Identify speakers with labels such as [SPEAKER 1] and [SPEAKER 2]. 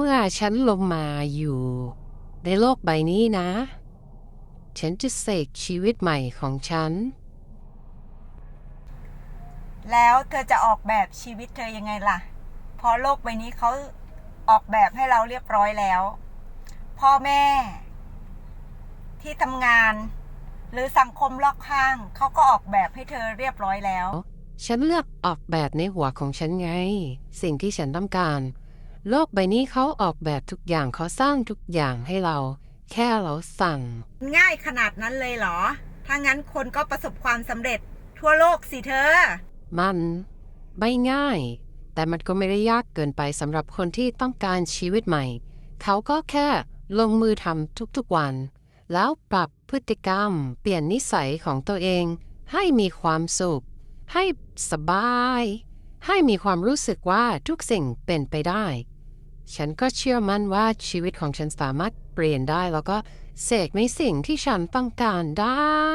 [SPEAKER 1] เมื่อฉันลงมาอยู่ ในโลกใบนี้นะ ฉันจะเสกชีวิตใหม่ของฉัน
[SPEAKER 2] แล้วเธอจะออกแบบชีวิตเธอยังไงล่ะ เพราะโลกใบนี้เขาออกแบบให้เราเรียบร้อยแล้ว พ่อแม่ ที่ทำงาน หรือสังคมรอบข้างเขาก็ออกแบบให้เธอเรียบร้อยแล้ว
[SPEAKER 1] ฉันเลือกออกแบบในหัวของฉันไง สิ่งที่ฉันต้องการ โลกใบนี้เขาออกแบบทุกอย่างเขาสร้างทุกอย่างให้เรา แค่เราสั่ง
[SPEAKER 2] ง่ายขนาดนั้นเลยเหรอ ถ้างั้นคนก็ประสบความสำเร็จทั่วโลกสิเธอ
[SPEAKER 1] มันไม่ง่าย แต่มันก็ไม่ได้ยากเกินไปสำหรับคนที่ต้องการชีวิตใหม่ เขาก็แค่ลงมือทำทุกๆวัน แล้วปรับพฤติกรรม เปลี่ยนนิสัยของตัวเอง ให้มีความสุข ให้สบาย ให้มีความรู้สึกว่าทุกสิ่งเป็นไปได้ ฉันก็เชื่อมั่นว่าชีวิตของฉันสามารถเปลี่ยนได้ แล้วก็เสกในสิ่งที่ฉันต้องการได้